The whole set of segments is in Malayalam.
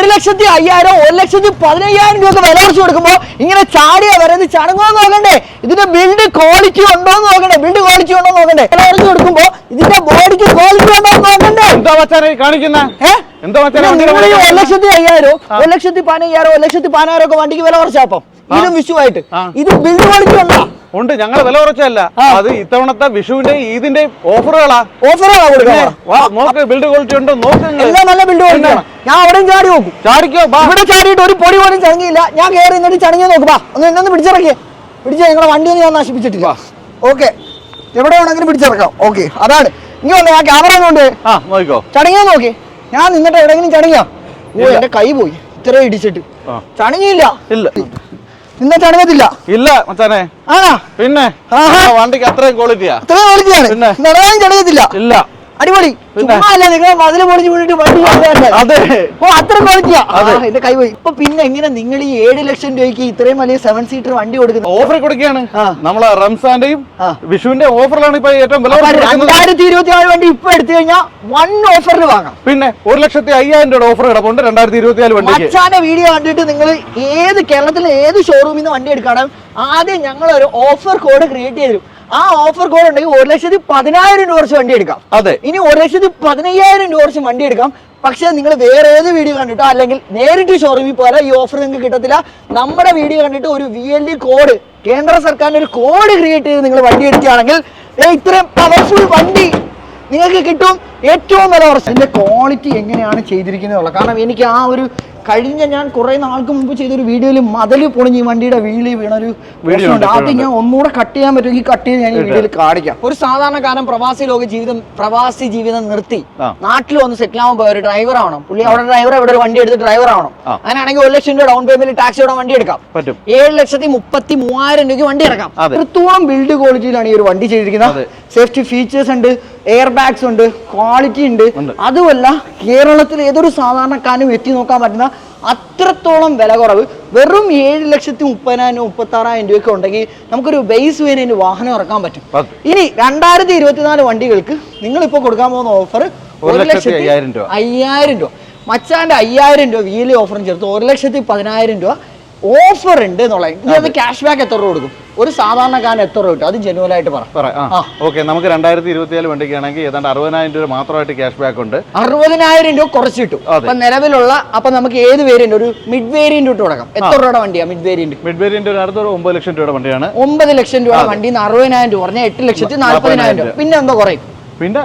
ഒരു ലക്ഷത്തി അയ്യായിരം ഒരു ലക്ഷത്തി പതിനയ്യായിരം രൂപ വില കുറച്ച് കൊടുക്കുമ്പോ ഇങ്ങനെ ചാടിയ വരുന്നത് ചടങ്ങോ നോക്കണ്ടേ. ഇതിന്റെ ബിൽഡ് ക്വാളിറ്റി ഉണ്ടോ എന്ന് നോക്കണ്ടേ. ബിൽഡ് ക്വാളിറ്റി ഉണ്ടോ നോക്കണ്ടേ. വില കുറച്ച് കൊടുക്കുമ്പോ ഇതിന്റെ ബോഡിക്ക് ക്വാളിറ്റി ഉണ്ടോ നോക്കണ്ടേ. എന്താ മച്ചാനെ കാണിക്കുന്ന? ഒരു ലക്ഷത്തി അയ്യായിരം ഒരു ലക്ഷത്തി പതിനയ്യായിരം ഒരു ലക്ഷത്തി പതിനായിരം ഒക്കെ വണ്ടിക്ക് വില കുറച്ചാപ്പം ഇതും വിഷുവായിട്ട്. ഇത് ബിൽഡ് ക്വാളിറ്റി ഉണ്ടോ? ഉണ്ട്. ഞങ്ങൾ വില കുറച്ചല്ല. അത് ഇത്തവണത്തെ വിഷുവിന്റെ ഈദിന്റെ ഓഫറുകളാ. കൊടുക്കുന്നത്. വാ, നോക്ക് ബിൽഡ് ക്വാളിറ്റി ഉണ്ടോ? നോക്ക്. എല്ലാം നല്ല ബിൽഡ് ക്വാളിറ്റി ഞാൻ അവിടെയും ചാടി നോക്കും. ചാടിക്കോ? ഇവിടെ ചാടിയിട്ട് ഒരു പൊടി പോലും ചടങ്ങിയില്ല ഞാൻ കയറി എന്നിട്ട് ചടങ്ങി നോക്കുവാ ഒന്ന് എന്നെ ഒന്ന് പിടിച്ചിറക്കിയേ. പിടിച്ച നിങ്ങളെ വണ്ടി ഒന്നും ഞാൻ നശിപ്പിച്ചിട്ടില്ല. ഓക്കെ. എവിടെ വേണമെങ്കിലും പിടിച്ചിറക്കാം. ഓക്കെ അതാണ്. ഇനി വന്നേ ഞാൻ ക്യാമറ കൊണ്ട്. ആ നോക്കിക്കോ. ചടങ്ങിയോ നോക്കി. ഞാൻ നിന്നിട്ട് എവിടെയെങ്കിലും ചടങ്ങിയാ ഓ എന്റെ കൈ പോയി. ഇത്രയും ഇടിച്ചിട്ട്. ആ. ചടങ്ങിയില്ല ഇല്ല. നിന്ന ചടങ്ങത്തില്ല. ഇല്ല മച്ചാനെ. ആണോ? പിന്നെ ആ വണ്ടിക്ക് അത്രയും ക്വാളിറ്റിയാ ക്വാളിറ്റിയാണ് പിന്നെ? നടന്നാലും ചടങ്ങത്തില്ല. ഇല്ല. അടിപൊളി. നിങ്ങൾ മതിൽ പൊളിച്ച് വീണിട്ട് വണ്ടി അതെ. ഓ അത്ര ക്വാളിറ്റിയാ. എന്റെ കൈ പോയി. ഇപ്പൊ പിന്നെ എങ്ങനെ നിങ്ങൾ ഈ ഏഴ് ലക്ഷം രൂപയ്ക്ക് ഇത്രയും വലിയ സെവൻ സീറ്റർ വണ്ടി കൊടുക്കുന്നത്. ഓഫർ കൊടുക്കുകയാണ്. നമ്മളെ റംസാന്റെയും വിഷുവിന്റെ ഓഫറിലാണ് ഇപ്പൊ ഏറ്റവും വില രണ്ടായിരത്തി ഇരുപത്തി നാല് വണ്ടി ഇപ്പൊ എടുത്തു കഴിഞ്ഞാൽ വൺ ഓഫറിൽ വാങ്ങാം. പിന്നെ ഒരു ലക്ഷത്തി അയ്യായിരം രൂപ ഓഫർ കിടപ്പുണ്ട് രണ്ടായിരത്തി ഇരുപത്തി നാല് വണ്ടി അച്ഛാന്റെ വീഡിയോ കണ്ടിട്ട് നിങ്ങൾ ഏത് കേരളത്തിലെ ഏത് ഷോറൂമിൽ നിന്ന് വണ്ടി എടുക്കണം ആദ്യം ഞങ്ങൾ ഒരു ഓഫർ കോഡ് ക്രിയേറ്റ് ചെയ്തു ആ ഓഫർ കോഡ് ഉണ്ടെങ്കിൽ ഒരു ലക്ഷത്തി പതിനായിരം രൂപ കുറച്ച് വണ്ടി എടുക്കാം. അതെ. ഇനി ഒരു ലക്ഷത്തി പതിനയ്യായിരം രൂപ കുറച്ച് വണ്ടി എടുക്കാം. പക്ഷെ നിങ്ങൾ വേറെ ഏത് വീഡിയോ കണ്ടിട്ടോ അല്ലെങ്കിൽ നേരിട്ട് ഷോറൂമിൽ പോലെ ഈ ഓഫർ നിങ്ങൾക്ക് കിട്ടത്തില്ല. നമ്മുടെ വീഡിയോ കണ്ടിട്ട് ഒരു വി എൽ ഡി കോഡ് കേന്ദ്ര സർക്കാരിന്റെ ഒരു കോഡ് ക്രിയേറ്റ് ചെയ്ത് നിങ്ങൾ വണ്ടി എടുക്കുകയാണെങ്കിൽ ഇത്രയും പവർഫുൾ വണ്ടി നിങ്ങൾക്ക് കിട്ടും. ഏറ്റവും നല്ല കുറച്ച്. അതിന്റെ ക്വാളിറ്റി എങ്ങനെയാണ് ചെയ്തിരിക്കുന്നത് കാരണം എനിക്ക് ആ ഒരു കഴിഞ്ഞ ഞാൻ കുറെ നാൾക്ക് മുമ്പ് ചെയ്തൊരു വീഡിയോയിൽ മതിൽ പൊളിഞ്ഞ് ഈ വണ്ടിയുടെ വീളി വീണൊരു വീഡിയോ ഉണ്ട്, പ്രശ്നമുണ്ട്. അത് ഞാൻ ഒന്നുകൂടെ കട്ട് ചെയ്യാൻ പറ്റുമെങ്കിൽ കട്ട് ചെയ്ത് ഞാൻ ഈ വീഡിയോയിൽ കാണിക്കാം. ഒരു സാധാരണക്കാരൻ പ്രവാസി ലോക ജീവിതം പ്രവാസി ജീവിതം നിർത്തി. നാട്ടിൽ വന്ന് സെറ്റിൽ ആവാൻ പോയ ഒരു ഡ്രൈവർ ആവണം. പുള്ളി അവിടെ ഡ്രൈവർ ഇവിടെ ഒരു വണ്ടി എടുത്ത് ഡ്രൈവർ ആവണം. അങ്ങനെയാണെങ്കിൽ ഒരു ലക്ഷം രൂപ ഡൗൺ പേയ്മെന്റ് ടാക്സിയോടെ വണ്ടി എടുക്കാം. പറ്റും. ഏഴ് ലക്ഷത്തി മുപ്പത്തി മൂവായിരം രൂപയ്ക്ക് വണ്ടി എടുക്കാം. എത്രത്തോളം ബിൽഡ് ക്വാളിറ്റിയിലാണ് ഈ ഒരു വണ്ടി ചെയ്തിരിക്കുന്നത്. സേഫ്റ്റി ഫീച്ചേഴ്സ് ഉണ്ട്. എയർ ബാഗ്സ് ഉണ്ട് ക്വാളിറ്റി ഉണ്ട്. അതുമല്ല കേരളത്തിൽ ഏതൊരു സാധാരണക്കാരനും എത്തി നോക്കാൻ പറ്റുന്ന അത്രത്തോളം വില കുറവ് വെറും ഏഴ് ലക്ഷത്തി മുപ്പതിനായിരം മുപ്പത്തി ആറായിരം രൂപയൊക്കെ ഉണ്ടെങ്കിൽ നമുക്കൊരു ബേസ് വേനെ വാഹനം ഇറക്കാൻ പറ്റും. ഇനി രണ്ടായിരത്തി ഇരുപത്തിനാല് വണ്ടികൾക്ക് നിങ്ങൾ ഇപ്പോൾ കൊടുക്കാൻ പോകുന്ന ഓഫർ ഒരു ലക്ഷത്തി അയ്യായിരം രൂപ. അയ്യായിരം രൂപ മച്ചാന്റെ അയ്യായിരം രൂപ വീലി ഓഫറും ചേർത്ത് ഒരു ലക്ഷത്തി പതിനായിരം രൂപ ഓഫർ ഉണ്ട് എന്നുള്ളത് ക്യാഷ് ബാക്ക് എത്ര രൂപ കൊടുക്കും? ഒരു സാധാരണക്കാരൻ എത്ര രൂപ കിട്ടും? അത് ജെനുവൽ ആയിട്ട് പറ. ഓക്കെ നമുക്ക് രണ്ടായിരത്തി ഇരുപത്തി നാല് വണ്ടിക്കാണെങ്കിൽ ഏതാണ്ട് അറുപതിനായിരം രൂപ മാത്രമായിട്ട് ക്യാഷ് ബാക്ക് ഉണ്ട്. അറുപതിനായിരം രൂപ കുറച്ച് കിട്ടും. അപ്പൊ നിലവിലുള്ള അപ്പൊ നമുക്ക് ഏത് വേരിയന്റ് ഒരു മിഡ് വേരിയന്റ് ഇട്ട് തുടങ്ങാം. എത്ര രൂപയുടെ വണ്ടിയാ മിഡ് വേരിയന്റ് മിഡ് വേരിയന്റ് ഒരു അടുത്തൊരു ഒമ്പത് ലക്ഷം രൂപയുടെ വണ്ടിയാണ്. ഒമ്പത് ലക്ഷം രൂപ വണ്ടിയിൽ നിന്ന് അറുപതിനായിരം രൂപ പറഞ്ഞാൽ എട്ട് ലക്ഷത്തി നാല്പതിനായിരം രൂപ. പിന്നെ എന്തോ കുറയും? പിന്നെ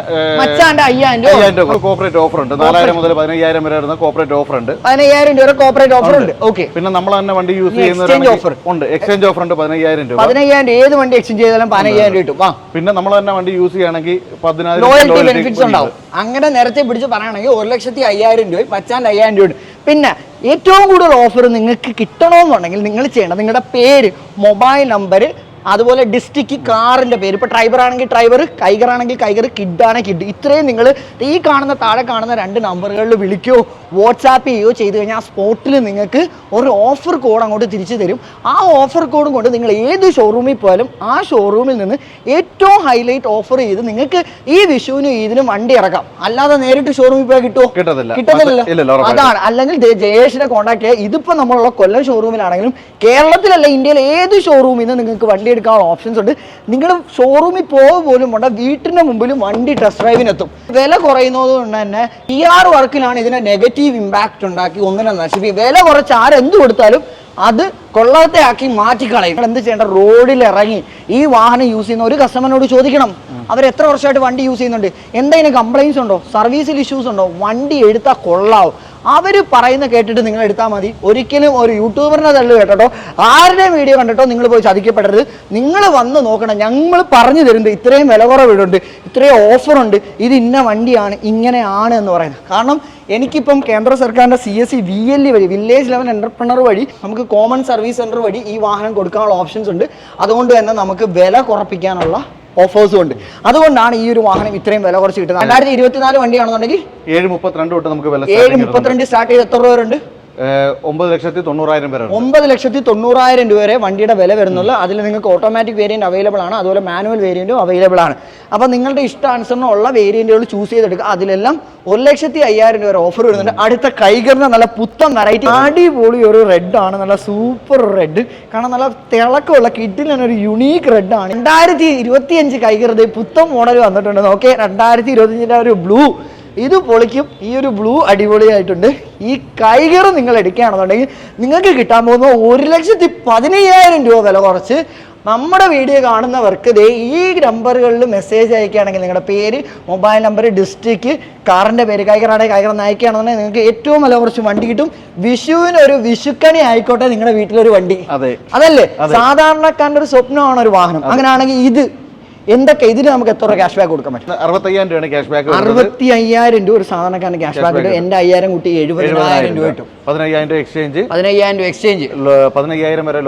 അയ്യായിരം രൂപ. കോപ്പറേറ്റ് ഓഫർ ഉണ്ട്. നാലായിരം മുതൽ പതിനയ്യായിരം വരെ വരുന്ന കോപ്പറേറ്റ് ഓഫർ ഉണ്ട്. പതിനയ്യായിരം രൂപ കോപ്പറേറ്റ് ഓഫർ ഉണ്ട്. ഓക്കെ പിന്നെ നമ്മൾ തന്നെ വണ്ടി യൂസ് ചെയ്യുന്ന ഓഫർ ഉണ്ട്. എക്സ്ചേഞ്ച് ഓഫർ ഉണ്ട് പതിനയ്യായിരം രൂപ. പതിനയ്യായിരം രൂപ. ഏത് വണ്ടി എക്സ്ചേഞ്ച് ചെയ്താലും പതിനയ്യായിരം രൂപ കിട്ടും പിന്നെ നമ്മൾ തന്നെ വണ്ടി യൂസ് ചെയ്യണമെങ്കിൽ പതിനായിരം ബെനിഫിറ്റ്സ് ഉണ്ടാവും. അങ്ങനെ നേരത്തെ പിടിച്ച് പറയണമെങ്കിൽ ഒരു ലക്ഷത്തി അയ്യായിരം രൂപ പച്ചാന്റെ അയ്യായിരം രൂപ പിന്നെ ഏറ്റവും കൂടുതൽ ഓഫർ നിങ്ങൾക്ക് കിട്ടണമെന്നുണ്ടെങ്കിൽ നിങ്ങൾ ചെയ്യണം നിങ്ങളുടെ പേര് മൊബൈൽ നമ്പർ അതുപോലെ ഡിസ്ട്രിക്ട് കാറിന്റെ പേര്. ഇപ്പോൾ ഡ്രൈവർ ആണെങ്കിൽ ഡ്രൈവർ കൈഗർ ആണെങ്കിൽ കൈഗർ കിഡാണ് കിഡ് ഇത്രയും നിങ്ങൾ ഈ കാണുന്ന താഴെ കാണുന്ന രണ്ട് നമ്പറുകളിൽ വിളിക്കുകയോ വാട്സാപ്പ് ചെയ്യുകയോ ചെയ്ത് കഴിഞ്ഞാൽ ആ സ്പോട്ടിൽ നിങ്ങൾക്ക് ഒരു ഓഫർ കോഡ് അങ്ങോട്ട് തിരിച്ചു തരും. ആ ഓഫർ കോഡും കൊണ്ട് നിങ്ങൾ ഏത് ഷോറൂമിൽ പോയാലും ആ ഷോറൂമിൽ നിന്ന് ഏറ്റവും ഹൈലൈറ്റ് ഓഫർ ചെയ്ത് നിങ്ങൾക്ക് ഈ വിഷുവിനും ഇതിനും വണ്ടി ഇറക്കാം. അല്ലാതെ നേരിട്ട് ഷോറൂമിൽ പോയാൽ കിട്ടുമോ കിട്ടത്തില്ല. കിട്ടത്തില്ലല്ലോ. അതാണ്. അല്ലെങ്കിൽ ജയേഷിനെ കോൺടാക്ട് ചെയ്യുക ഇതിപ്പോൾ നമ്മളുള്ള കൊല്ലം ഷോറൂമിലാണെങ്കിലും കേരളത്തിലല്ല ഇന്ത്യയിലെ ഏത് ഷോറൂമിൽ നിന്ന് നിങ്ങൾക്ക് വണ്ടി എടുക്കാനുള്ള ഓപ്ഷൻസ് ഉണ്ട്. നിങ്ങൾ ഷോറൂമിൽ പോകുക പോലും വേണ്ട വീട്ടിന്റെ മുമ്പിൽ വണ്ടി ടെസ്റ്റ് ഡ്രൈവിനെത്തും വില കുറയുന്നത് കൊണ്ട് തന്നെ പി ആർ വർക്കിലാണ് ഇതിനെ നെഗറ്റീവ് ഇമ്പാക്ട് ഉണ്ടാക്കി ഒന്നിനെ നശിപ്പിക്കും വില കുറച്ച് ആരെന്ത് കൊടുത്താലും അത് കൊള്ളത്തെ ആക്കി മാറ്റിക്കളയും എന്ത് ചെയ്യേണ്ട? റോഡിൽ ഇറങ്ങി ഈ വാഹനം യൂസ് ചെയ്യുന്ന ഒരു കസ്റ്റമറിനോട് ചോദിക്കണം. അവർ എത്ര വർഷമായിട്ട് വണ്ടി യൂസ് ചെയ്യുന്നുണ്ട്? എന്തെങ്കിലും കംപ്ലൈൻസ് ഉണ്ടോ? സർവീസിൽ ഇഷ്യൂസ് ഉണ്ടോ? വണ്ടി എടുത്താൽ കൊള്ളാവും. അവർ പറയുന്ന കേട്ടിട്ട് നിങ്ങൾ എടുത്താൽ മതി. ഒരിക്കലും ഒരു യൂട്യൂബറിനെ തള്ളു കേട്ടോ. ആരുടെയും വീഡിയോ കണ്ടിട്ടോ നിങ്ങൾ പോയി ചതിക്കപ്പെടരുത്. നിങ്ങൾ വന്ന് നോക്കണം. ഞങ്ങൾ പറഞ്ഞു തരുന്നത് ഇത്രയും വില കുറവിടുണ്ട് ഇത്രയും ഓഫറുണ്ട് ഇത് ഇന്ന വണ്ടിയാണ്. ഇങ്ങനെയാണ് എന്ന് പറയുന്നത്. കാരണം എനിക്കിപ്പം കേന്ദ്ര സർക്കാരിന്റെ C S C V L E വഴി വില്ലേജ് ലെവൽ എന്റർപ്രണർ വഴി നമുക്ക് കോമൺ സർവീസ് സെന്റർ വഴി ഈ വാഹനം കൊടുക്കാനുള്ള ഓപ്ഷൻസ് ഉണ്ട്. അതുകൊണ്ട് തന്നെ നമുക്ക് വില കുറപ്പിക്കാനുള്ള ഓഫേഴ്സും ഉണ്ട്. അതുകൊണ്ടാണ് ഈ ഒരു വാഹനം ഇത്രയും വില കുറച്ച് കിട്ടുന്നത്. രണ്ടായിരത്തി ഇരുപത്തിനാല് വണ്ടിയാണെന്നുണ്ടെങ്കിൽ ഏഴ് മുപ്പത്തിരണ്ട് തൊട്ട് നമുക്ക് ഏഴ് മുപ്പത്തിരണ്ട് സ്റ്റാർട്ട് ചെയ്ത് എത്ര രൂപ ഉണ്ട്? ഒമ്പത് ലക്ഷത്തി തൊണ്ണൂറായിരം വരെ ഒമ്പത് ലക്ഷത്തി തൊണ്ണൂറായിരം രൂപ വരെ വണ്ടിയുടെ വില വരുന്നുള്ളൂ. അതിൽ നിങ്ങൾക്ക് ഓട്ടോമാറ്റിക് വേരിയന്റ് അവൈലബിൾ ആണ്. അതുപോലെ മാനുവൽ വേരിയന്റും അവൈലബിൾ ആണ്. അപ്പോൾ നിങ്ങളുടെ ഇഷ്ടാനുസരണമുള്ള വേരിയന്റുകൾ ചൂസ് ചെയ്തെടുക്കുക. അതിലെല്ലാം ഒരു ലക്ഷത്തി അയ്യായിരം രൂപ ഓഫർ വരുന്നുണ്ട്. അടുത്ത കൈകറിന് നല്ല പുത്തൻ വെറൈറ്റി അടിപൊളി ഒരു റെഡ് ആണ്. നല്ല സൂപ്പർ റെഡ് കാരണം നല്ല തിളക്കമുള്ള കിഡിൽ ഒരു യുണീക്ക് റെഡ് ആണ്. രണ്ടായിരത്തി ഇരുപത്തി അഞ്ച് കൈകറി പുത്തൻ മോഡൽ വന്നിട്ടുണ്ട്. നോക്കേ രണ്ടായിരത്തി ഇരുപത്തിയഞ്ചിന്റെ ഒരു ബ്ലൂ ഇത് പൊളിക്കും. ഈ ഒരു ബ്ലൂ അടിപൊളിയായിട്ടുണ്ട്. ഈ കൈകറ് നിങ്ങൾ എടുക്കുകയാണെന്നുണ്ടെങ്കിൽ നിങ്ങൾക്ക് കിട്ടാൻ പോകുന്ന ഒരു ലക്ഷത്തി പതിനയ്യായിരം രൂപ വില കുറച്ച് നമ്മുടെ വീഡിയോ കാണുന്നവർക്ക് ദേ ഈ നമ്പറുകളിൽ മെസ്സേജ് അയക്കുകയാണെങ്കിൽ നിങ്ങളുടെ പേര് മൊബൈൽ നമ്പർ ഡിസ്ട്രിക്ട് കാറിന്റെ പേര് കൈകറാണെങ്കിൽ കൈകറ നയിക്കുകയാണെന്നുണ്ടെങ്കിൽ നിങ്ങൾക്ക് ഏറ്റവും വില കുറച്ച് വണ്ടി കിട്ടും. വിഷുവിന് ഒരു വിഷുക്കണി ആയിക്കോട്ടെ നിങ്ങളുടെ വീട്ടിലൊരു വണ്ടി. അതെ. അതല്ലേ? സാധാരണക്കാരന്റെ ഒരു സ്വപ്നമാണ് ഒരു വാഹനം അങ്ങനെയാണെങ്കിൽ ഇത് എന്തൊക്കെ ഇതിന് നമുക്ക് എത്ര ക്യാഷ് ബാക്ക് കൊടുക്കാൻ പറ്റും? അറുപത്തയ്യായിരം രൂപയാണ് ക്യാഷ് ബാക്ക് അറുപത്തി അയ്യായിരം രൂപ ഒരു സാധനക്കാരന് ക്യാഷ് ബാക്ക് കിട്ടും. എന്റെ അയ്യായിരം കുട്ടി എഴുപതിനായിരം രൂപ കിട്ടും. പതിനയ്യായിരം രൂപ എക്സ്ചേഞ്ച് പതിനയ്യായിരം രൂപ എക്സ്ചേഞ്ച് പതിനയ്യായിരം വരെ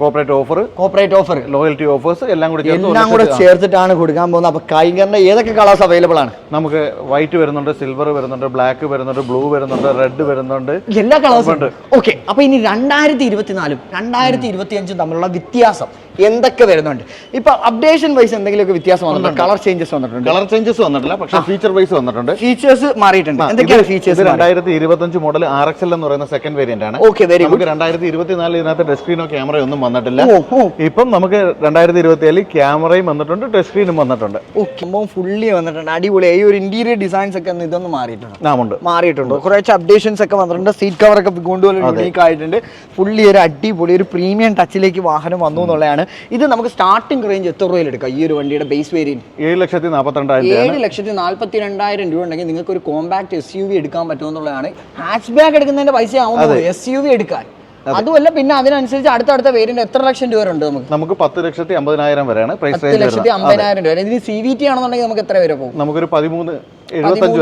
corporate offer corporate offer loyalty offers എല്ലാം കൂടി എല്ലാം കൂടെ ചേർത്തിട്ടാണ് കൊടുക്കാൻ പോകുന്നത്. അപ്പൊ കൈകറിന്റെ ഏതൊക്കെ കളേഴ്സ് അവൈലബിൾ ആണ്? നമുക്ക് വൈറ്റ് വരുന്നുണ്ട് സിൽവർ വരുന്നുണ്ട് ബ്ലാക്ക് വരുന്നുണ്ട് ബ്ലൂ വരുന്നുണ്ട് റെഡ് വരുന്നുണ്ട്. എല്ലാ കളേഴ്സും ഉണ്ട്. ഓക്കെ അപ്പൊ ഇനി രണ്ടായിരത്തി ഇരുപത്തിനാലും രണ്ടായിരത്തി ഇരുപത്തി അഞ്ചും തമ്മിലുള്ള വ്യത്യാസം. എന്തൊക്കെ വരുന്നുണ്ട്? ഇപ്പൊ അപ്ഡേഷൻ വൈസ് എന്തെങ്കിലുമൊക്കെ വ്യത്യാസം വന്നിട്ടുണ്ട്. കളർ ചേഞ്ചസ് വന്നിട്ടുണ്ട്. കളർ ചേഞ്ചസ് വന്നിട്ടില്ല പക്ഷെ ഫീച്ചർ വൈസ് വന്നിട്ടുണ്ട്. ഫീച്ചേഴ്സ് മാറിയിട്ടുണ്ട്. എന്തൊക്കെയാണ് ഫീച്ചേഴ്സ് രണ്ടായിരത്തി ഇരുപത്തഞ്ച് മോഡൽ ആർ എക്സ് എൽ എന്ന് പറയുന്ന സെക്കൻഡ് വേരിയന്റ് ആണ്. ഓക്കെ വെരി ഗുഡ് നമുക്ക് രണ്ടായിരത്തി ഇരുപത്തിനാലിൽ ഇതിനകത്ത് ടച്ച് സ്ക്രീനോ ക്യാമറയോ ഒന്നും വന്നിട്ടില്ല. ഇപ്പം നമുക്ക് രണ്ടായിരത്തി ഇരുപത്തി ഏഴിൽ ക്യാമറയും വന്നിട്ടുണ്ട് ടച്ച് സ്ക്രീനും വന്നിട്ടുണ്ട്. ഓക്കെ സംഭവം ഫുള്ളി വന്നിട്ടുണ്ട്. അടിപൊളിയായി ഈ ഒരു ഇന്റീരിയർ ഡിസൈൻസ് ഒക്കെ ഇതൊന്ന് മാറിയിട്ടുണ്ട്. നാമുണ്ട് മാറിയിട്ടുണ്ട്. കുറച്ച് അപ്ഡേഷൻസ് ഒക്കെ വന്നിട്ടുണ്ട്. സീറ്റ് കവർ ഒക്കെ കൊണ്ടുപോലെ യൂണീക്ക് ആയിട്ടുണ്ട്. ഫുള്ളി ഒരു അടിപൊളി ഒരു പ്രീമിയം ടച്ചിലേക്ക് വാഹനം വന്നു എന്നുള്ളതാണ് ഇത് നമുക്ക് സ്റ്റാർട്ടിംഗ് റേഞ്ച് എത്ര രൂപയിൽ എടുക്കാം? ഈ ഒരു വണ്ടിയുടെ ബേസ് വേരിയന്റ് ഏഴ് ലക്ഷത്തി നാൽപ്പത്തിരണ്ടായിരം ഏഴ് ലക്ഷത്തി നാൽപ്പത്തി രണ്ടായിരം രൂപ ഉണ്ടെങ്കിൽ നിങ്ങൾക്ക് ഒരു കോമ്പാക്ട് എസ് യു വി എടുക്കാൻ പറ്റുമെന്നുള്ളതാണ്. ഹാച്ച് ബാഗ് എടുക്കുന്നതിന്റെ പൈസ ആവുമ്പോൾ എസ് യു വി എടുക്കാൻ. അതുമല്ല പിന്നെ അതിനനുസരിച്ച് അടുത്തടുത്ത വേരിയന്റ് എത്ര ലക്ഷം രൂപ ഉണ്ട് നമുക്ക്? നമുക്ക് പത്ത് ലക്ഷത്തി അമ്പതിനായിരം വരെയാണ്. പത്ത് ലക്ഷത്തി അമ്പതിനായിരം രൂപ. ഇതിന് സി വി ടി ആണെന്നുണ്ടെങ്കിൽ നമുക്ക് എത്ര വരെ പോകും? നമുക്കൊരു പതിമൂന്ന്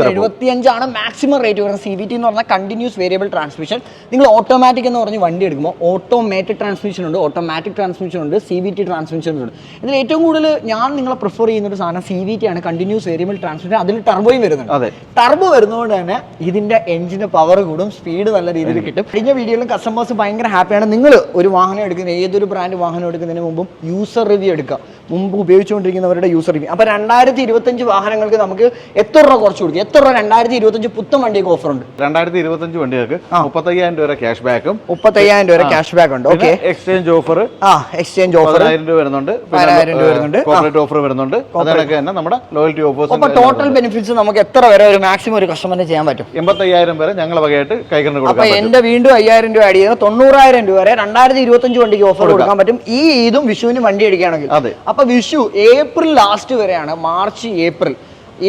എഴുപത്തിയഞ്ചാണ് മാക്സിമം റേറ്റ് വരുന്നത്. സി വി ടി എന്ന് പറഞ്ഞാൽ കണ്ടിന്യൂസ് വേരിയബിൾ ട്രാൻസ്മിഷൻ നിങ്ങൾ ഓട്ടോമാറ്റിക് എന്ന് പറഞ്ഞ് വണ്ടി എടുക്കുമ്പോൾ ഓട്ടോമാറ്റിക് ട്രാൻസ്മിഷൻ ഉണ്ട് ഓട്ടോമാറ്റിക് ട്രാൻസ്മിഷൻ ഉണ്ട് സി വി ടി ട്രാൻസ്മിഷൻ ഉണ്ട്. ഇതിൽ ഏറ്റവും കൂടുതൽ ഞാൻ നിങ്ങളെ പ്രിഫർ ചെയ്യുന്ന ഒരു സാധനം സി വി ടി ആണ് കണ്ടിന്യൂസ് വേരിയബിൾ ട്രാൻസ്മിഷൻ അതിൽ ടർബോയും വരുന്നുണ്ട്. ടർബോ വരുന്നതുകൊണ്ട് തന്നെ ഇതിന്റെ എഞ്ചിന്റെ പവർ കൂടും സ്പീഡ് നല്ല രീതിയിൽ കിട്ടും. കഴിഞ്ഞ വീഡിയോയിലും കസ്റ്റമേഴ്സ് ഭയങ്കര ഹാപ്പിയാണ് നിങ്ങൾ ഒരു വാഹനം എടുക്കുന്ന ഏതൊരു ബ്രാൻഡ് വാഹനം എടുക്കുന്നതിന് മുമ്പും യൂസർ റിവ്യൂ എടുക്കുക. മുമ്പ് ഉപയോഗിച്ചുകൊണ്ടിരിക്കുന്നവരുടെ യൂസർ റിവ്യൂ അപ്പോൾ രണ്ടായിരത്തി ഇരുപത്തഞ്ച് വാഹനങ്ങൾക്ക് നമുക്ക് എത്ര രൂപ കുറച്ച് കൊടുക്കും? എത്ര രൂപ? രണ്ടായിരത്തി ഇരുപത്തഞ്ച് പുത്തൻ വണ്ടിയൊക്കെ ഓഫർ ഉണ്ട്. രണ്ടായിരത്തി ഇരുപത്തഞ്ച് വണ്ടികൾക്ക് മുപ്പത്തയ്യായിരം രൂപ ക്യാഷ് ബാക്കും മുപ്പത്തയ്യായിരം രൂപ ക്യാഷ് ബാക്ക് ഉണ്ട്. ഓക്കെ എക്സ്ചേഞ്ച് ഓഫർ ആ എക്സ്ചേഞ്ച് ഓഫർ പതിനായിരം രൂപ വരുന്നുണ്ട്. പതിനായിരം രൂപ വരുന്നുണ്ട്. കോർപ്പറേറ്റ് ഓഫർ വരുന്നുണ്ട്. അതിനൊക്കെ തന്നെ നമ്മുടെ ലോയൽറ്റി ഓഫേഴ്സ് അപ്പോൾ ടോട്ടൽ ബെനിഫിറ്റ്സ് നമുക്ക് എത്ര വരെ ഒരു മാക്സിമം ഒരു കസ്റ്റമറിന് ചെയ്യാൻ പറ്റും? എൺപത്തയ്യായിരം വരെ ഞങ്ങൾ വകയായിട്ട് കൈകൊണ്ട് അപ്പൊ കൊടുക്കാൻ പറ്റും. എന്റെ വീണ്ടും അയ്യായിരം രൂപ ആഡ് ചെയ്യുന്നത് തൊണ്ണൂറായിരം രൂപ വരെ രണ്ടായിരത്തി ഇരുപത്തഞ്ച് വണ്ടിക്ക് ഓഫർ കൊടുക്കാൻ പറ്റും. ഈ ഇതും വിഷുവിന് വണ്ടി അടിക്കുകയാണെങ്കിൽ. അതെ. അപ്പൊ വിഷു ഏപ്രിൽ ലാസ്റ്റ് വരെയാണ് മാർച്ച് ഏപ്രിൽ.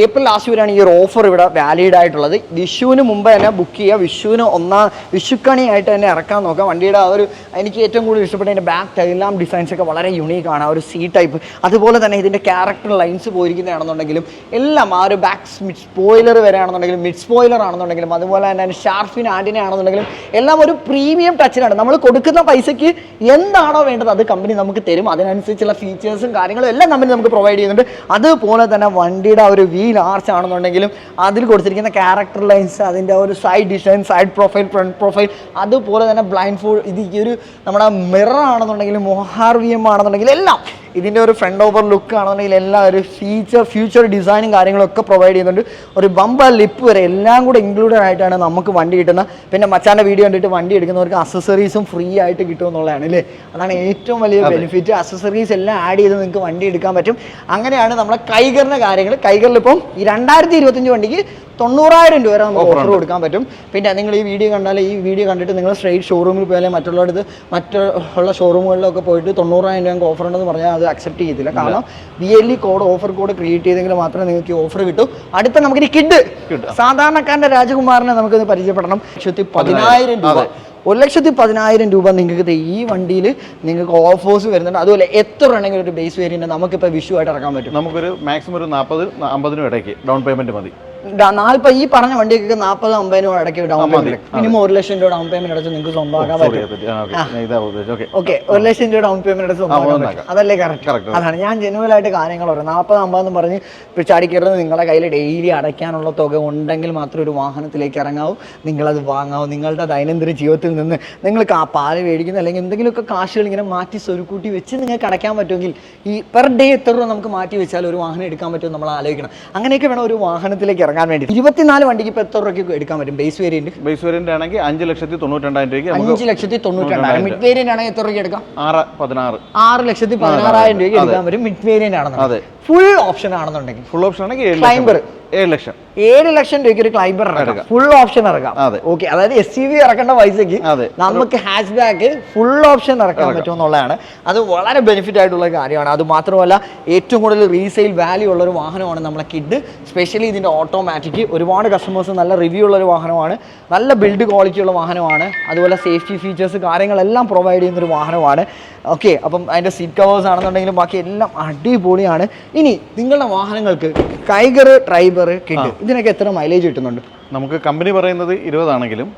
ഏപ്രിൽ ലാസ്റ്റ് വരെയാണ് ഈ ഒരു ഓഫർ ഇവിടെ വാലിഡ് ആയിട്ടുള്ളത്. വിഷുവിന് മുമ്പ് തന്നെ ബുക്ക് ചെയ്യുക. വിഷുവിന് ഒന്നാം വിഷുക്കണിയായിട്ട് തന്നെ ഇറക്കാൻ നോക്കാം വണ്ടിയുടെ ആ ഒരു എനിക്ക് ഏറ്റവും കൂടുതൽ ഇഷ്ടപ്പെട്ട അതിന്റെ ബാക്ക് ടൈലാം ഡിസൈൻസ് ഒക്കെ വളരെ ആണ്. ആ ഒരു സീ ടൈപ്പ് അതുപോലെ തന്നെ ഇതിന്റെ ക്യാരക്ടർ ലൈൻസ് പോയിരിക്കുന്നതാണെന്നുണ്ടെങ്കിലും എല്ലാം ആ ഒരു ബാക്ക് മിഡ് സ്പോയിലർ വരെയാണെന്നുണ്ടെങ്കിലും മിഡ് സ്പോയിലർ ആണെന്നുണ്ടെങ്കിലും അതുപോലെ തന്നെ ഷാർഫിൻ ആന്റിന ആണെന്നുണ്ടെങ്കിലും എല്ലാം ഒരു പ്രീമിയം ടച്ചിലാണ് നമ്മൾ കൊടുക്കുന്ന പൈസയ്ക്ക് എന്താണോ വേണ്ടത് അത് കമ്പനി നമുക്ക് തരും. അതിനനുസരിച്ചുള്ള ഫീച്ചേഴ്സും കാര്യങ്ങളും എല്ലാം കമ്പനി നമുക്ക് പ്രൊവൈഡ് ചെയ്യുന്നുണ്ട്. അതുപോലെ തന്നെ വണ്ടിയുടെ ആ ഒരു വീൽ ലാർജ് ആണെന്നുണ്ടെങ്കിലും അതിൽ കൊടുത്തിരിക്കുന്ന ക്യാരക്ടർ ലൈൻസ് അതിന്റെ ഒരു side design side profile front profile അതുപോലെ തന്നെ ബ്ലൈൻഡ് ഫോൾ ഇത് ഈ ഒരു നമ്മുടെ മിറർ ആണെന്നുണ്ടെങ്കിലും മൊഹാർവിയം ആണെന്നുണ്ടെങ്കിലും എല്ലാം ഇതിന്റെ ഒരു ഫ്രണ്ട് ഓവർ ലുക്ക് ആണെന്നുണ്ടെങ്കിൽ എല്ലാം ഒരു ഫീച്ചർ ഫ്യൂച്ചർ ഡിസൈനും കാര്യങ്ങളൊക്കെ പ്രൊവൈഡ് ചെയ്യുന്നുണ്ട്. ഒരു ബമ്പ ലിപ്പ് വരെ എല്ലാം കൂടെ ഇൻക്ലൂഡഡ് ആയിട്ടാണ് നമുക്ക് വണ്ടി കിട്ടുന്നത്. പിന്നെ മച്ചാന്റെ വീഡിയോ കണ്ടിട്ട് വണ്ടി എടുക്കുന്നവർക്ക് അസസറീസും ഫ്രീ ആയിട്ട് കിട്ടും എന്നുള്ളതാണ് അല്ലേ? അതാണ് ഏറ്റവും വലിയ ബെനിഫിറ്റ് അസസറീസ് എല്ലാം ആഡ് ചെയ്ത് നിങ്ങൾക്ക് വണ്ടി എടുക്കാൻ പറ്റും. അങ്ങനെയാണ് നമ്മളെ കൈകറിന്റെ കാര്യങ്ങൾ കൈകറിൽ ഇപ്പം ഈ രണ്ടായിരത്തി ഇരുപത്തഞ്ച് വണ്ടിക്ക് തൊണ്ണൂറായിരം രൂപ വരെ നമുക്ക് ഓഫർ കൊടുക്കാൻ പറ്റും. പിന്നെ നിങ്ങൾ ഈ വീഡിയോ കണ്ടാൽ ഈ വീഡിയോ കണ്ടിട്ട് നിങ്ങൾ സ്ട്രൈറ്റ് ഷോറൂമിൽ പോയാലേ മറ്റുള്ളടത്ത് മറ്റുള്ള ഷോറൂമുകളിലൊക്കെ പോയിട്ട് തൊണ്ണൂറായിരം രൂപ ഓഫർ ഉണ്ടെന്ന് പറഞ്ഞാൽ അത് അക്സെപ്റ്റ് ചെയ്തില്ല കാരണം V L E code offer code create ചെയ്തെങ്കിൽ മാത്രമേ നിങ്ങൾക്ക് ഈ ഓഫർ കിട്ടൂ. അടുത്ത നമുക്ക് കിഡ് സാധാരണക്കാരന്റെ രാജകുമാറിനെ നമുക്ക് പരിചയപ്പെടണം. ലക്ഷത്തി പതിനായിരം രൂപ. ഒരു ലക്ഷത്തി പതിനായിരം രൂപ നിങ്ങൾക്ക് ഈ വണ്ടിയിൽ നിങ്ങൾക്ക് ഓഫേഴ്സ് വരുന്നുണ്ട്. അതുപോലെ എത്ര വേണമെങ്കിലും ഒരു ബേസ് വേരിയന്റ് നമുക്കിപ്പോൾ വിഷു ആയിട്ട് ഇറക്കാൻ പറ്റും. നമുക്കൊരു മാക്സിമം ഒരു നാൽപ്പത് അമ്പതിനും ഇടയ്ക്ക് ഡൗൺ പേയ്മെന്റ് മതി. നാല്പത് ഈ പറഞ്ഞ വണ്ടിയൊക്കെ നാൽപ്പത് അമ്പതിനും ഇടയ്ക്ക് ഡൗൺ. പേയ്മെന്റ് മിനിമം ഒരു ലക്ഷം രൂപ ഡൗൺ പേയ്മെന്റ് അടച്ച് നിങ്ങൾക്ക് സ്വന്തമാക്കാൻ പറ്റും. ഓക്കെ. ഒരു ലക്ഷം രൂപ ഡൗൺ പേയ്മെന്റ് അടച്ച് സ്വന്തമാക്കാൻ. പറ്റും. അതല്ലേ കറക്റ്റ് അതാണ്. ഞാൻ ജനുവൽ ആയിട്ട് കാര്യങ്ങൾ പറയും. നാൽപ്പത് അമ്പതെന്ന് പറഞ്ഞ് ചാടിക്കയറുന്നത് നിങ്ങളുടെ കയ്യിൽ ഡെയിലി അടയ്ക്കാനുള്ള തുക ഉണ്ടെങ്കിൽ മാത്രം ഒരു വാഹനത്തിലേക്ക് ഇറങ്ങാവൂ. നിങ്ങളത് വാങ്ങാവൂ. നിങ്ങളുടെ ദൈനംദിന ജീവിതത്തിൽ നിന്ന് നിങ്ങൾക്ക് ആ പാൽ മേടിക്കുന്ന അല്ലെങ്കിൽ എന്തെങ്കിലുമൊക്കെ കാശുകൾ ഇങ്ങനെ മാറ്റി സ്വരുക്കൂട്ടി വെച്ച് നിങ്ങൾക്ക് അടയ്ക്കാൻ പറ്റുമെങ്കിൽ ഈ പെർ ഡേ എത്ര രൂപ നമുക്ക് മാറ്റി വെച്ചാൽ ഒരു വാഹനം എടുക്കാൻ പറ്റുമെന്ന് നമ്മൾ ആലോചിക്കണം. അങ്ങനെയൊക്കെ വേണം ഒരു വാഹനത്തിലേക്ക് ഇറങ്ങാൻ. വേണ്ടി. ഇരുപത്തിനാല് വണ്ടിക്ക് ഇപ്പോൾ എത്ര രൂപയ്ക്ക് എടുക്കാൻ പറ്റും ബേസ് വേരിയന്റ് ബേസ് വേരിയന്റ് ആണെങ്കിൽ അഞ്ച് ലക്ഷത്തി തൊണ്ണൂറ്റി രൂപയ്ക്ക് അഞ്ച് ലക്ഷത്തി തൊണ്ണൂറ്റി മിഡ് വേരിയന്റ് ആണെങ്കിൽ എത്ര രൂപയ്ക്ക് എടുക്കാം? ആറ് പതിനാറ്. ആറ് ലക്ഷത്തി പതിനാറായിരം രൂപയ്ക്ക് എടുക്കാൻ പറ്റും. മിഡ് വേരിയന്റ് ആണെന്ന് ഫുൾ ഓപ്ഷൻ ആണെന്നുണ്ടെങ്കിൽ. ഫുൾ ഓപ്ഷൻ ആണെങ്കിൽ. ലക്ഷം. ഏഴ് ലക്ഷം. ഏഴ് ലക്ഷം രൂപയ്ക്ക് ഒരു ക്ലൈബർ ഇറക്കാം. ഫുൾ ഓപ്ഷൻ ഇറക്കാം. അതെ. ഓക്കെ അതായത് എസ് സി വി ഇറക്കേണ്ട പൈസക്ക്. നമുക്ക് ഹാച്ച് ബാക്ക് ഫുൾ ഓപ്ഷൻ ഇറക്കാൻ പറ്റുമെന്നുള്ളതാണ്. അത് വളരെ ബെനിഫിറ്റ് ആയിട്ടുള്ള കാര്യമാണ്. അത് മാത്രമല്ല ഏറ്റവും കൂടുതൽ റീസെയിൽ വാല്യൂ ഉള്ള ഒരു വാഹനമാണ് നമ്മളെ കിഡ് സ്പെഷ്യലി ഇതിന്റെ ഓട്ടോമാറ്റിക് ഒരുപാട് കസ്റ്റമേഴ്സ് നല്ല റിവ്യൂ ഉള്ള ഒരു വാഹനമാണ്. നല്ല ബിൽഡ് ക്വാളിറ്റി ഉള്ള വാഹനമാണ്. അതുപോലെ സേഫ്റ്റി ഫീച്ചേഴ്സ് കാര്യങ്ങളെല്ലാം പ്രൊവൈഡ് ചെയ്യുന്ന ഒരു വാഹനമാണ്. ഓക്കെ അപ്പം അതിന്റെ സീറ്റ് കവേഴ്സ് ആണെന്നുണ്ടെങ്കിലും ബാക്കി എല്ലാം അടിപൊളിയാണ്. ഇനി നിങ്ങളുടെ വാഹനങ്ങൾക്ക് കൈഗർ ട്രൈബർ ഇതിനൊക്കെ എത്ര മൈലേജ് കിട്ടുന്നുണ്ട്? നമുക്ക് കമ്പനി പറയുന്നത് ഇരുപതാണെങ്കിലും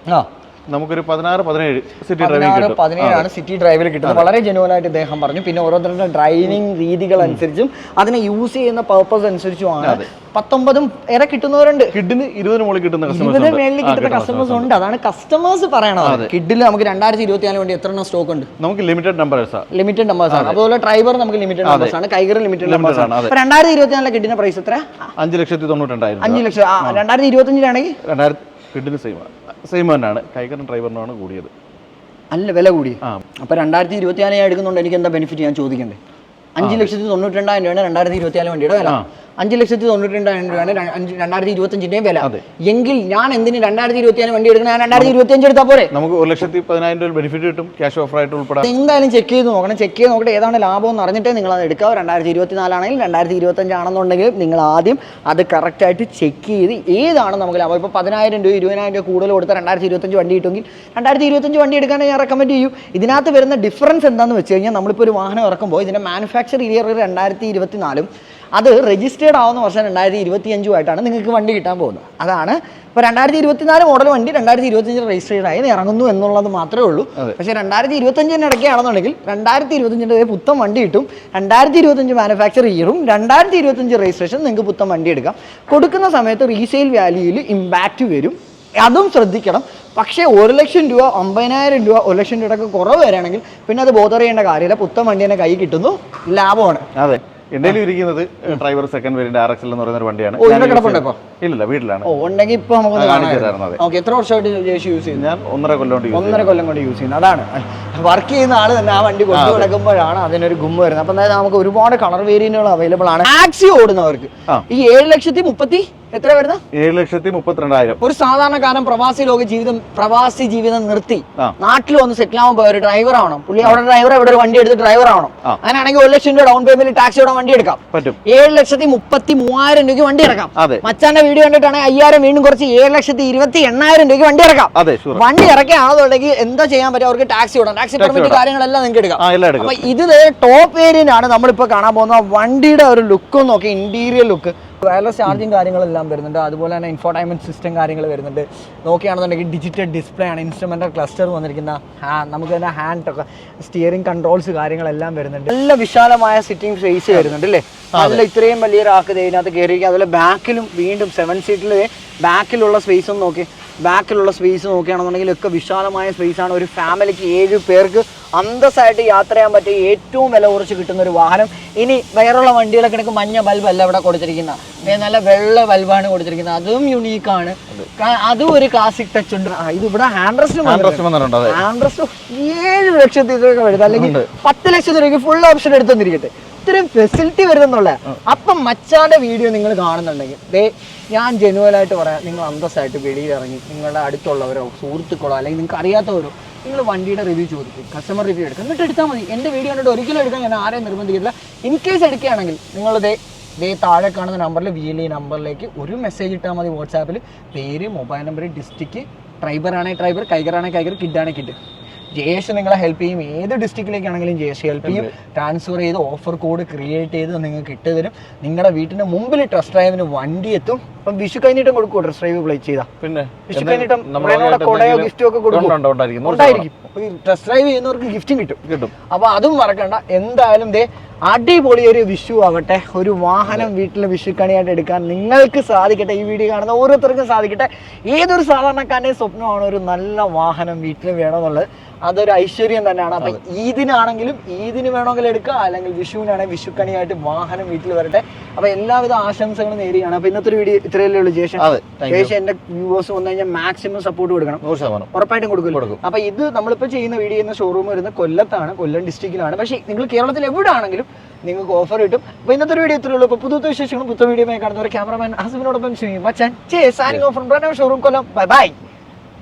നമുക്കൊരു പതിനാറ് പതിനേഴ് സിറ്റി ഡ്രൈവിംഗ് കിട്ടും. പതിനേഴാണ് സിറ്റി ഡ്രൈവിൽ കിട്ടുന്നത്. വളരെ ജെനുവൽ ആയിട്ട് ഇദ്ദേഹം പറഞ്ഞു. പിന്നെ ഓരോരുത്തരുടെ ഡ്രൈവിംഗ് രീതികൾ അനുസരിച്ചും അതിനെ യൂസ് ചെയ്യുന്ന പർപ്പസ് അനുസരിച്ചുമാണ് പത്തൊമ്പതും ഏറെ കിട്ടുന്നവരുണ്ട്. കിഡിന് ഇരുപതിന് മുകളിൽ കിട്ടുന്ന ഇരുപത് കസ്റ്റമേഴ്സ് മേളിൽ കിട്ടുന്ന കസ്റ്റമേഴ്സ് ഉണ്ട്. അതാണ് കസ്റ്റമേഴ്സ് പറയണത്. കിഡിൽ നമുക്ക് രണ്ടായിരത്തി ഇരുപത്തി നാല് വേണ്ടി എത്ര എണ്ണം സ്റ്റോക്ക് ഉണ്ട്? നമുക്ക് ലിമിറ്റഡ് നമ്പേഴ്സ് ലിമിറ്റഡ് നമ്പേഴ്സ് ആണ്. അതുപോലെ ഡ്രൈവർ നമുക്ക് ലിമിറ്റഡ് നമ്പേഴ്സ് ആണ്. കൈകർ ലിമിറ്റഡ് നമ്പേഴ്സ് ആണ്, രണ്ടായിരത്തി ഇരുപത്തി നാലിലെ കിഡിന്റെ പ്രൈസ് എത്ര? അഞ്ച് ലക്ഷത്തി തൊണ്ണൂറ്റി രണ്ടായിരം അഞ്ച് ലക്ഷം. രണ്ടായിരത്തി രണ്ടായിരത്തി ഇരുപത്തഞ്ചിലാണെങ്കിൽ രണ്ടായിരത്തി കിഡിന് സെയിം സെയിം തന്നെയാണ്. കൈക്കറിന് ഡ്രൈവറിനാണ് കൂടിയത്. അല്ല വില കൂടി. ആ. അപ്പോൾ രണ്ടായിരത്തി ഇരുപത്തിനാലായി നാല് എടുക്കുന്നുണ്ട്. എനിക്ക് എന്താ ബെനിഫിറ്റ് ഞാൻ ചോദിക്കണ്ടേ? അഞ്ച് ലക്ഷത്തി തൊണ്ണൂറ്റി രണ്ടായിരം രൂപയാണ് രണ്ടായിരത്തി ഇരുപത്തിനാല് വണ്ടിയുടെ വില. അഞ്ച് ലക്ഷത്തി തൊണ്ണൂറ്റി രണ്ടായിരം രൂപയാണ് അഞ്ച് രണ്ടായിരത്തി ഇരുപത്തഞ്ചിന്റെയും വില. എങ്കിൽ ഞാൻ എന്തിന് രണ്ടായിരത്തി ഇരുപത്തി വണ്ടി എടുക്കണം? ഞാൻ രണ്ടായിരത്തി ഇരുപത്തി അഞ്ച് എടുത്താൽ പോരെ? നമുക്ക് ഒരു ലക്ഷത്തി പതിനായിരം രൂപ ബെനിഫിറ്റ് കിട്ടും ക്യാഷ് ഓഫർ ആയിട്ട് ഉൾപ്പെടാം. എന്തായാലും ചെക്ക് ചെയ്ത് നോക്കണം. ചെക്ക് ചെയ്ത് നോക്കട്ടെ ഏതാണ് ലാഭം എന്ന് അറിഞ്ഞിട്ടേ നിങ്ങൾ അത് എടുക്കുക രണ്ടായിരത്തി ഇരുപത്തി നാലാണെങ്കിൽ രണ്ടായിരത്തി ഇരുപത്തഞ്ച് ആണെന്നുണ്ടെങ്കിൽ നിങ്ങൾ ആദ്യം അത് കറക്റ്റായിട്ട് ചെക്ക് ചെയ്ത് ഏതാണ് നമുക്ക് ലാഭം? ഇപ്പോൾ പതിനായിരം രൂപ ഇരുപതിനായിരം രൂപ കൂടുതൽ കൊടുത്ത രണ്ടായിരത്തി ഇരുപത്തഞ്ച് വണ്ടി കിട്ടുമെങ്കിൽ രണ്ടായിരത്തി ഇരുപത്തഞ്ച് വണ്ടി എടുക്കാനേ ഞാൻ റെക്കമെൻഡ് ചെയ്യും. ഇതിനകത്ത് വരുന്ന ഡിഫറൻസ് എന്താണെന്ന് വെച്ച് കഴിഞ്ഞാൽ നമ്മളിപ്പോൾ ഒരു വാഹനം ഇറക്കുമ്പോൾ ഇതിന്റെ മാനുഫാക്ചർ ഇയർ രണ്ടായിരത്തി ഇരുപത്തി നാലും അത് രജിസ്റ്റേർഡ് ആവുന്ന വർഷം രണ്ടായിരത്തി ഇരുപത്തി അഞ്ചുമായിട്ടാണ് നിങ്ങൾക്ക് വണ്ടി കിട്ടാൻ പോകുന്നത്. അതാണ് ഇപ്പോൾ രണ്ടായിരത്തി ഇരുപത്തിനാല് മോഡൽ വണ്ടി രണ്ടായിരത്തി ഇരുപത്തഞ്ചിൽ രജിസ്റ്റേർഡ് ആയി ഇറങ്ങുന്നു എന്നുള്ളത് മാത്രമേ ഉള്ളൂ. പക്ഷേ രണ്ടായിരത്തി ഇരുപത്തഞ്ചിന് ഇടയ്ക്കാണെന്നുണ്ടെങ്കിൽ രണ്ടായിരത്തി ഇരുപത്തഞ്ചിന്റെ പുത്തൻ വണ്ടി കിട്ടും രണ്ടായിരത്തി ഇരുപത്തഞ്ച് മാനുഫാക്ചർ ഇയറും രണ്ടായിരത്തി ഇരുപത്തഞ്ച് രജിസ്ട്രേഷൻ നിങ്ങൾക്ക് പുത്തൻ വണ്ടി എടുക്കാം. കൊടുക്കുന്ന സമയത്ത് റീസെയിൽ വാല്യൂയിൽ ഇമ്പാക്റ്റ് വരും. അതും ശ്രദ്ധിക്കണം. പക്ഷേ ഒരു ലക്ഷം രൂപ അമ്പതിനായിരം രൂപ ഒരു ലക്ഷം രൂപയൊക്കെ കുറവ് വരികയാണെങ്കിൽ പിന്നെ അത് ബോധർ ചെയ്യേണ്ട കാര്യമില്ല. പുത്തൻ വണ്ടി തന്നെ കൈ കിട്ടുന്നു. ലാഭമാണ്. അതെ. എന്റെ ഇരിക്കുന്നത് Triber second variant R X എന്ന് പറയുന്ന ഒരു വണ്ടിയാണ്. ഇല്ല ചെയ്യുന്നത്. വീട്ടിലാണ്. ഉണ്ടെങ്കിൽ ഇപ്പൊ നമുക്ക് കാണിച്ചു കാണാം തരാം, എത്ര വർഷമായിട്ട് ജേഷി യൂസ് ചെയ്യുന്നു? ഞാൻ ഒന്നര കൊല്ലം കൊണ്ട് യൂസ് ഒന്നര കൊല്ലം കൊണ്ട് യൂസ് ചെയ്യുന്നത് അതാണ്. വർക്ക് ചെയ്യുന്ന ആൾ തന്നെ ആ വണ്ടി കൊണ്ടു കിടക്കുമ്പോഴാണ് അതിനൊരു ഗുമ്മ വരുന്നത്. അപ്പൊ നമുക്ക് ഒരുപാട് കളർ വേരിയന്റുകൾ അവൈലബിൾ ആണ്. ആക്സി ഓടുന്നവർക്ക്. ഈ ഏഴ് ലക്ഷത്തി മുപ്പത്തി എത്ര വരുന്ന? ഏഴ് ലക്ഷത്തി മുപ്പത്തിരണ്ടായിരം. ഒരു സാധാരണക്കാരൻ പ്രവാസി ലോക ജീവിതം പ്രവാസി ജീവിതം നിർത്തി. നാട്ടിൽ വന്ന് സെറ്റിൽ ആവുമ്പോൾ ഒരു ഡ്രൈവർ ആവണം. പുള്ളി അവിടെ ഡ്രൈവർ ഇവിടെ ഒരു വണ്ടി എടുത്ത് ഡ്രൈവർ ആവണം. അങ്ങനെയാണെങ്കിൽ ഒരു ലക്ഷം രൂപ ഡൗൺ പേയ്മെന്റ് ടാക്സി ടാക്സിയോടെ വണ്ടി എടുക്കാം. പറ്റും. ഏഴ് ലക്ഷത്തി മുപ്പത്തി മൂവായിരം രൂപയ്ക്ക് വണ്ടി ഇറക്കാം. മച്ചാന്റെ വീഡിയോ കണ്ടിട്ടാണെങ്കിൽ അയ്യായിരം വീണ്ടും കുറച്ച് ഏഴ് ലക്ഷത്തി ഇരുപത്തി എണ്ണായിരം രൂപയ്ക്ക് വണ്ടി ഇറക്കാം. വണ്ടി ഇറക്കുകയാണെന്നുണ്ടെങ്കിൽ എന്താ ചെയ്യാൻ പറ്റും? അവർക്ക് ടാക്സി വിടാം ടാക്സി പെർമിറ്റ് കാര്യങ്ങളെല്ലാം നിങ്ങൾക്ക് എടുക്കാം. അപ്പൊ ഇത് ടോപ്പ് ആണ് നമ്മളിപ്പോ കാണാൻ പോകുന്ന വണ്ടിയുടെ ഒരു ലുക്കും നോക്കി. ഇന്റീരിയർ ലുക്ക് വയർലെസ് ചാർജിങ് കാര്യങ്ങളെല്ലാം വരുന്നുണ്ട്. അതുപോലെ തന്നെ ഇൻഫോർട്ടൈൻമെന്റ് സിസ്റ്റം കാര്യങ്ങൾ വരുന്നുണ്ട്. നോക്കുകയാണെന്നുണ്ടെങ്കിൽ ഡിജിറ്റൽ ഡിസ്പ്ലേ ആണ്. ഇൻസ്ട്രുമെന്റൽ ക്ലസ്റ്റർ വന്നിരിക്കുന്ന നമുക്ക് തന്നെ ഹാൻഡ് ഒക്കെ സ്റ്റിയറിംഗ് കൺട്രോൾസ് കാര്യങ്ങളെല്ലാം വരുന്നുണ്ട്. നല്ല വിശാലമായ സിറ്റിംഗ് സ്പേസ് വരുന്നുണ്ട് അല്ലേ? അതിൽ ഇത്രയും വലിയ ആക്ക് ദേ ഇതിനകത്ത് കയറിയിരിക്കുക അതുപോലെ ബാക്കിലും വീണ്ടും സെവൻ സീറ്റിൽ ബാക്കിലുള്ള സ്പേസ് ഒന്ന് നോക്കി. ബാക്കിലുള്ള സ്പേസ് നോക്കുകയാണെന്നുണ്ടെങ്കിൽ ഒക്കെ വിശാലമായ സ്പേസാണ് ആണ്. ഒരു ഫാമിലിക്ക് ഏഴ് പേർക്ക് അന്തസ്സായിട്ട് യാത്ര ചെയ്യാൻ പറ്റിയ ഏറ്റവും വില കുറച്ച് കിട്ടുന്ന ഒരു വാഹനം. ഇനി വേറെയുള്ള വണ്ടികളൊക്കെ എനിക്ക് മഞ്ഞ ബൾബ് അല്ല ഇവിടെ കൊടുത്തിരിക്കുന്ന ദേ നല്ല വെള്ള ബൾബാണ് കൊടുത്തിരിക്കുന്നത്. അതും യുണീക്കാണ് അതും ഒരു ക്ലാസിക് ടച്ച് ഉണ്ട്. ഇത് ഇവിടെ ഹാൻഡ് റെസ്റ്റ് റെസ്റ്റ് ഏഴ് ലക്ഷത്തി രൂപ അല്ലെങ്കിൽ പത്ത് ലക്ഷം രൂപയ്ക്ക് ഫുൾ ഓപ്ഷൻ എടുത്തെന്നിരിക്കട്ടെ ഇത്രയും ഫെസിലിറ്റി വരുന്നുള്ള. അപ്പം മച്ചാന്റെ വീഡിയോ നിങ്ങൾ കാണുന്നുണ്ടെങ്കിൽ ദേ ഞാൻ ജെനുവലായിട്ട് പറയാം നിങ്ങൾ അന്തസ്സായിട്ട് വെളിയിൽ ഇറങ്ങി നിങ്ങളുടെ അടുത്തുള്ളവരോ സുഹൃത്തുക്കളോ അല്ലെങ്കിൽ നിങ്ങൾക്ക് അറിയാത്തവരോ നിങ്ങൾ വണ്ടിയുടെ റിവ്യൂ ചോദിക്കും കസ്റ്റമർ റിവ്യൂ എടുക്കുക എന്നിട്ട് എടുത്താൽ മതി. എന്റെ വീഡിയോ കണ്ടിട്ട് ഒരിക്കലും എടുക്കാൻ ഞാൻ ആരെയും നിർബന്ധിക്കില്ല ഇൻ കേസ് എടുക്കുകയാണെങ്കിൽ നിങ്ങൾ ദേ ദേ താഴെ കാണുന്ന നമ്പറിൽ വി എൽ ഇ നമ്പറിലേക്ക് ഒരു മെസ്സേജ് ഇട്ടാൽ മതി വാട്സാപ്പിൽ പേര് മൊബൈൽ നമ്പർ ഡിസ്ട്രിക്ട് ട്രൈബർ ആണെങ്കിൽ ട്രൈബർ കൈകർ ആണെങ്കിൽ കൈഗർ കിഡ് ആണെങ്കിൽ കിഡ് ജയേഷ് നിങ്ങളെ ഹെൽപ്പ് ചെയ്യും. ഏത് ഡിസ്ട്രിക്റ്റിലേക്കാണെങ്കിലും ജയേഷ് ഹെൽപ്പ് ചെയ്യും. ട്രാൻസ്ഫർ ചെയ്ത് ഓഫർ കോഡ് ക്രിയേറ്റ് ചെയ്ത് നിങ്ങൾക്ക് ഇട്ട് തരും. നിങ്ങളുടെ വീട്ടിന്റെ മുമ്പിൽ ടെസ്റ്റ് ഡ്രൈവിന് വണ്ടി എത്തും. അപ്പം വിഷു കഴിഞ്ഞിട്ടും കൊടുക്കുമോ ടെസ്റ്റ് ഡ്രൈവ് പ്ലേ ചെയ്താൽ പിന്നെ വിഷു കഴിഞ്ഞിട്ടും കൊടയോ ഗിഫ്റ്റോ ഒക്കെ കൊടുക്കും ഉണ്ടായിരിക്കും. ടെസ്റ്റ് ഡ്രൈവ് ചെയ്യുന്നവർക്ക് ഗിഫ്റ്റും കിട്ടും. കിട്ടും. അപ്പൊ അതും മറക്കണ്ട. എന്തായാലും ദേ അടിപൊളി ഒരു വിഷു ആവട്ടെ. ഒരു വാഹനം വീട്ടിൽ വിഷുക്കണിയായിട്ട് എടുക്കാൻ നിങ്ങൾക്ക് സാധിക്കട്ടെ ഈ വീഡിയോ കാണുന്ന ഓരോരുത്തർക്കും സാധിക്കട്ടെ. ഏതൊരു സാധാരണക്കാരന്റെ സ്വപ്നമാണ് ഒരു നല്ല വാഹനം വീട്ടിൽ വേണമെന്നുള്ളത്. അതൊരു ഐശ്വര്യം തന്നെയാണ്. അപ്പം ഈദിനാണെങ്കിലും ഈദിന് വേണമെങ്കിലും എടുക്കുക. അല്ലെങ്കിൽ വിഷുവിനാണെങ്കിൽ വിഷുക്കണിയായിട്ട് വാഹനം വീട്ടിൽ വരട്ടെ. അപ്പൊ എല്ലാവിധ ആശംസകളും നേരിയാണ് അപ്പൊ ഇന്നത്തെ ഒരു വീഡിയോ ഇത്രയല്ലേ ഉള്ളൂ ജേഷൻ? ജേഷൻ എന്റെ വ്യൂവേഴ്സ് വന്നു കഴിഞ്ഞാൽ മാക്സിമം സപ്പോർട്ട് കൊടുക്കണം. ഉറപ്പായിട്ടും കൊടുക്കും കൊടുക്കും. അപ്പൊ ഇത് നമ്മളിപ്പോ ചെയ്യുന്ന വീഡിയോ ചെയ്യുന്ന ഷോറൂം വരുന്നത് കൊല്ലത്താണ്. കൊല്ലം ഡിസ്ട്രിക്റ്റിലാണ് പക്ഷേ നിങ്ങൾ കേരളത്തിൽ എവിടെ ആണെങ്കിലും നിങ്ങൾക്ക് ഓഫർ കിട്ടും. അപ്പൊ ഇന്നത്തെ വീഡിയോ ഇത്രയേ ഉള്ളൂ. ഇപ്പൊ പുതുത്ത വിശേഷങ്ങളും പുത്ത വീഡിയോ കാണുന്നവർ ക്യാമറമാൻ ഹസ്ബിനോടൊപ്പം മച്ചാൻ ചേ signing off from showroom Kollam bye bye